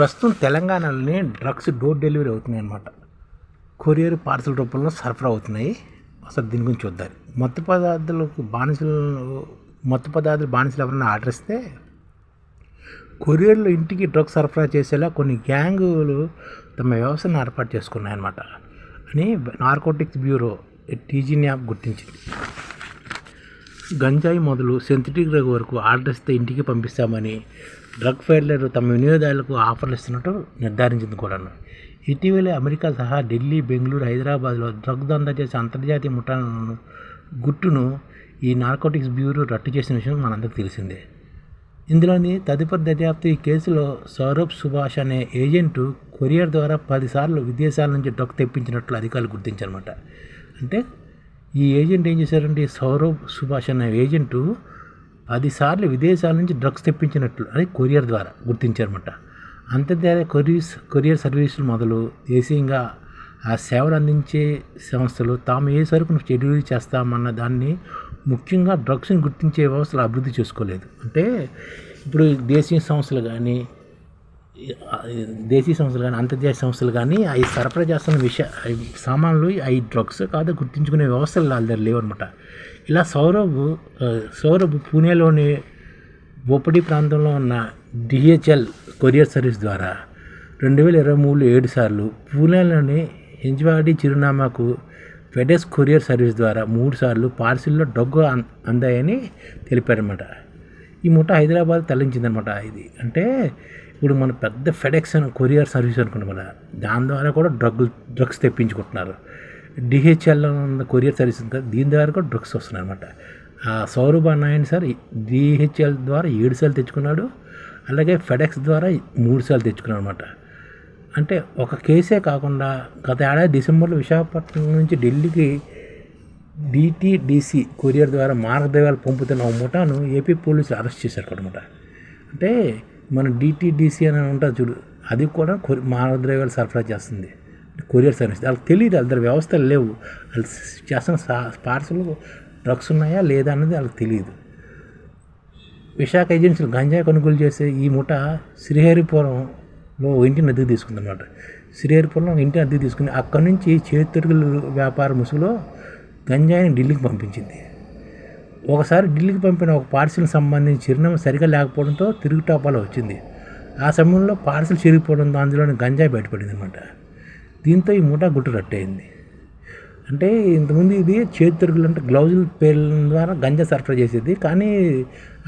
ప్రస్తుతం తెలంగాణలోనే drugs door delivery అవుతున్నాయి అన్నమాట. కొరియర్ పార్సల్ రూపంలో సరఫరా అవుతున్నాయి. అసలు దీని గురించి చూద్దాం. మత్తు పదార్థాలకు బానిసలు మత్తు పదార్థాలు బానిసలు ఎవరైనా ఆర్డర్ ఇస్తే కొరియర్లో ఇంటికి డ్రగ్స్ సరఫరా చేసేలా కొన్ని గ్యాంగులు తమ వ్యవస్థను ఏర్పాటు చేసుకున్నాయన్నమాట అని నార్కోటిక్స్ బ్యూరో టీజీని యాప్ గుర్తించింది. గంజాయి మొదలు సెంథటిక్ డ్రగ్ వరకు ఆర్డర్ ఇస్తే ఇంటికి పంపిస్తామని డ్రగ్ ఫెయిర్లర్ తమ వినియోగదారులకు ఆఫర్లు ఇస్తున్నట్టు నిర్ధారించింది కూడా ఇటీవలే అమెరికా సహా ఢిల్లీ బెంగళూరు హైదరాబాద్లో డ్రగ్ దందా చేసే అంతర్జాతీయ ముఠాలను గుట్టును ఈ నార్కోటిక్స్ బ్యూరో రట్టు చేసిన విషయం మనందరికీ తెలిసిందే. ఇందులోని తదుపరి దర్యాప్తు ఈ కేసులో సౌరభ్ సుభాష్ అనే ఏజెంటు కొరియర్ ద్వారా పదిసార్లు విదేశాల నుంచి డ్రగ్ తెప్పించినట్లు అధికారులు గుర్తించారన్నమాట. అంటే ఈ ఏజెంట్ ఏం చేశారంటే సౌరభ్ సుభాష్ అనే ఏజెంటు పదిసార్లు విదేశాల నుంచి డ్రగ్స్ తెప్పించినట్లు అని కొరియర్ ద్వారా గుర్తించారన్నమాట. అంతర్జాతీయ కొరియర్స్ కొరియర్ సర్వీసులు మొదలు దేశీయంగా ఆ సేవలు అందించే సంస్థలు తాము ఏ సరుకును డెలివరీ చేస్తామన్న దాన్ని ముఖ్యంగా డ్రగ్స్ని గుర్తించే వ్యవస్థలు అభివృద్ధి చేసుకోలేదు. అంటే ఇప్పుడు దేశీయ సంస్థలు కానీ దేశీయ సంస్థలు కానీ అంతర్జాతీయ సంస్థలు కానీ అవి సరఫరా చేస్తున్న విషయ సామాన్లు అవి డ్రగ్స్ కాదు గుర్తించుకునే వ్యవస్థలు వాళ్ళ దగ్గర లేవన్నమాట. ఇలా సౌరభ్ సౌరభ్ పూణేలోని బొప్పడి ప్రాంతంలో ఉన్న డిహెచ్ఎల్ కొరియర్ సర్వీస్ ద్వారా రెండు వేల ఇరవై మూడు ఏడు సార్లు పూణేలోని హింజ్వాడి చిరునామాకు ఫెడెస్ కొరియర్ సర్వీస్ ద్వారా మూడు సార్లు పార్సిల్లో డొగ్గు అందాయని తెలిపారన్నమాట. ఈ ముఠ హైదరాబాద్ తరలించిందనమాట ఇది. అంటే ఇప్పుడు మన పెద్ద ఫెడెక్స్ అని కొరియర్ సర్వీస్ అనుకుంటాం మన దాని ద్వారా కూడా డ్రగ్ డ్రగ్స్ తెప్పించుకుంటున్నారు. డిహెచ్ఎల్ ఉన్న కొరియర్ సర్వీస్ ఉంది దీని ద్వారా కూడా డ్రగ్స్ వస్తున్నాయి అనమాట ఆ సౌరభ్ అన్నాయని సార్ డిహెచ్ఎల్ ద్వారా ఏడు సార్లు తెచ్చుకున్నాడు అలాగే ఫెడెక్స్ ద్వారా మూడు సార్లు తెచ్చుకున్నాడు అనమాట అంటే ఒక కేసే కాకుండా గత ఏడాది డిసెంబర్లో విశాఖపట్నం నుంచి ఢిల్లీకి డిటిడిసి కొరియర్ ద్వారా మార్గద్రవ్యాలు పంపుతున్న ఒక ముఠాను ఏపీ పోలీసులు అరెస్ట్ చేశారు అనమాట అంటే మన డిటీడీసీ అని ఉంటుంది చూడు. అది కూడా కొరి మానవద్రవ్యాలు సరఫరా చేస్తుంది. Courier service. వాళ్ళకి తెలియదు వాళ్ళ వ్యవస్థలు లేవు. వాళ్ళు చేస్తున్న పార్సల్ డ్రగ్స్ ఉన్నాయా లేదా అన్నది వాళ్ళకి తెలియదు విశాఖ ఏజెన్సీలు గంజాయి కొనుగోలు చేసే ఈ ముఠ శ్రీహరిపురంలో ఇంటిని అద్దెకు తీసుకుందన్నమాట. శ్రీహరిపురంలో ఇంటిని అద్దెకు తీసుకుని అక్కడి నుంచి చేతురుగుల వ్యాపార ముసుగులో గంజాయిని ఢిల్లీకి పంపించింది. ఒకసారి ఢిల్లీకి పంపిన ఒక పార్సిల్ సంబంధించి చిరునామా సరిగా లేకపోవడంతో తిరుగు తిరుగుటాపాలో వచ్చింది. ఆ సమయంలో పార్సిల్ చిరిగిపోవడంతో అందులోని గంజాయి బయటపడింది అనమాట దీంతో ఈ మూట గుట్టు రట్టయింది. అంటే ఇంతకుముందు ఇది చేతిరుగులు అంటే గ్లౌజుల పేర్ల ద్వారా గంజా సరఫరా చేసేది. కానీ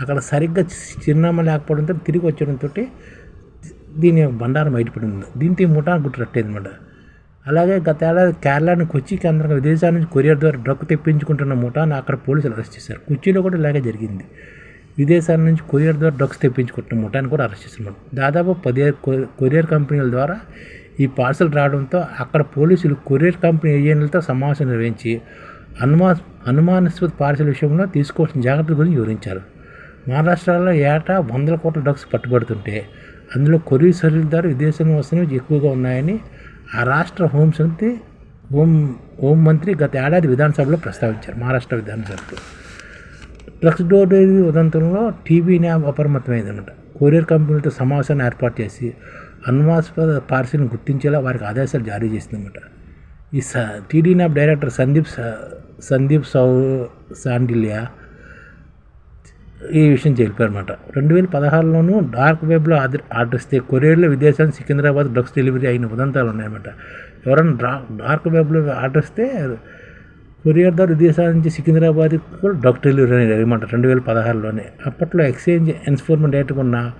అక్కడ సరిగ్గా చిరునామా లేకపోవడంతో తిరిగి వచ్చడంతో దీని బండారం బయటపడింది. దీంతో ఈ ముఠా గుట్టు రట్టయింది అనమాట అలాగే గత ఏడాది కేరళని కొచ్చి కేంద్రంగా విదేశాల నుంచి కొరియర్ ద్వారా డ్రగ్ తెప్పించుకుంటున్న ముఠాను అక్కడ పోలీసులు అరెస్ట్ చేశారు. కొచ్చిలో కూడా ఇలాగే జరిగింది. విదేశాల నుంచి కొరియర్ ద్వారా డ్రగ్స్ తెప్పించుకుంటున్న ముఠాన్ని కూడా అరెస్ట్ చేస్తున్నారు దాదాపు పదిహేను కొరియర్ కంపెనీల ద్వారా ఈ పార్సల్ రావడంతో అక్కడ పోలీసులు కొరియర్ కంపెనీ ఏజెంట్లతో సమావేశం నిర్వహించి అనుమా అనుమానాస్పద పార్సల్ విషయంలో తీసుకోవాల్సిన జాగ్రత్తల గురించి వివరించారు. మహారాష్ట్రలో ఏటా వందల కోట్ల డ్రగ్స్ పట్టుబడుతుంటే అందులో కొరియర్ సర్వీస్ ద్వారా విదేశంలో వస్తున్నవి ఎక్కువగా ఉన్నాయని ఆ రాష్ట్ర హోంశాంతి హోం హోం మంత్రి గత ఏడాది విధానసభలో ప్రస్తావించారు మహారాష్ట్ర విధానసభలో డ్రగ్స్ డోర్ డెలివరీ ఉదంతంలో టీవీ న్యాబ్ అప్రమత్తమైందనమాట కొరియర్ కంపెనీలతో సమావేశాన్ని ఏర్పాటు చేసి అనుమాస్పద పార్సిల్ని గుర్తించేలా వారికి ఆదేశాలు జారీ చేసిందన్నమాట. ఈ స టీడీ న్యాబ్ డైరెక్టర్ సందీప్ స- సందీప్ సౌ సాండిల్యా ఈ విషయం తెలిపారన్నమాట రెండు వేల పదహారులోనూ డార్క్ వెబ్లో ఆర్డర్ ఆర్డర్ ఇస్తే కొరియర్లో విదేశానికి సికింద్రాబాద్ డ్రగ్స్ డెలివరీ అయిన ఉదంతాలు ఉన్నాయన్నమాట. ఎవరైనా డా డార్క్ వెబ్లో ఆర్డర్ ఇస్తే కొరియర్ ద్వారా విదేశాల నుంచి సికింద్రాబాద్ కూడా డ్రగ్ డెలివరీ అనేది అనమాట రెండు వేల పదహారులోనే. అప్పట్లో ఎక్స్చేంజ్ ఎన్ఫోర్మెంట్ డేటా ఉన్న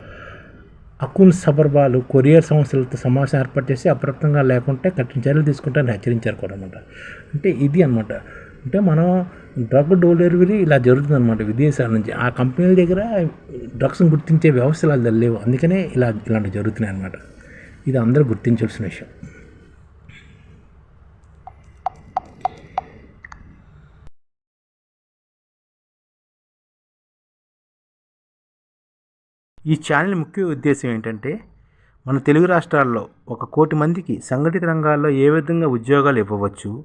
అకున్ సబర్బాలు కొరియర్ సంస్థలతో సమావేశం ఏర్పాటు చేసి అప్రమత్తంగా లేకుంటే కఠిన చర్యలు తీసుకుంటారని హెచ్చరించారు కూడా అనమాట అంటే ఇది అనమాట అంటే మనం డ్రగ్ డెలివరీ ఇలా జరుగుతుందన్నమాట విదేశాల నుంచి. ఆ కంపెనీల దగ్గర డ్రగ్స్ని గుర్తించే వ్యవస్థలు అది లేవు. అందుకనే ఇలా ఇలాంటివి జరుగుతున్నాయి అనమాట ఇది అందరూ గుర్తించాల్సిన విషయం. ఈ ఛానల్ ముఖ్య ఉద్దేశం ఏంటంటే మన తెలుగు రాష్ట్రాల్లో ఒక కోటి మందికి సంఘటిత రంగాల్లో ఏ విధంగా ఉద్యోగాలు ఇవ్వవచ్చు